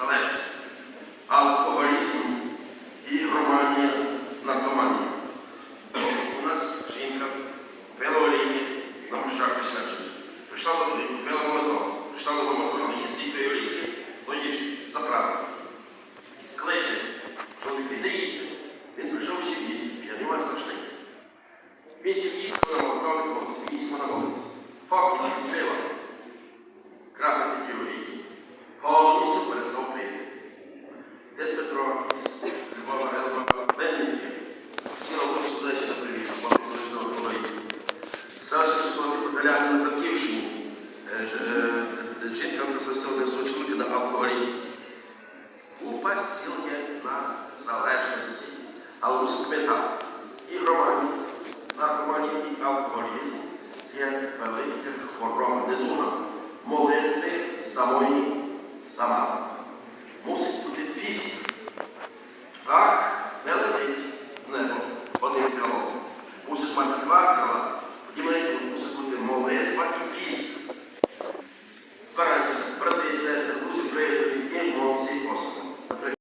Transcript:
залежності, алкоголізм, ігроманія, наркоманія. У нас жінка пила олійки на мужах освячення. Прийшла до купила е, Жінка присутствувала сучку на алкоголізм. Упасть сілки на залежності, але смета і громаді, наркоманія і алкоголізм це велика хвороба недуга. Молитви самої сама. it says the who's afraid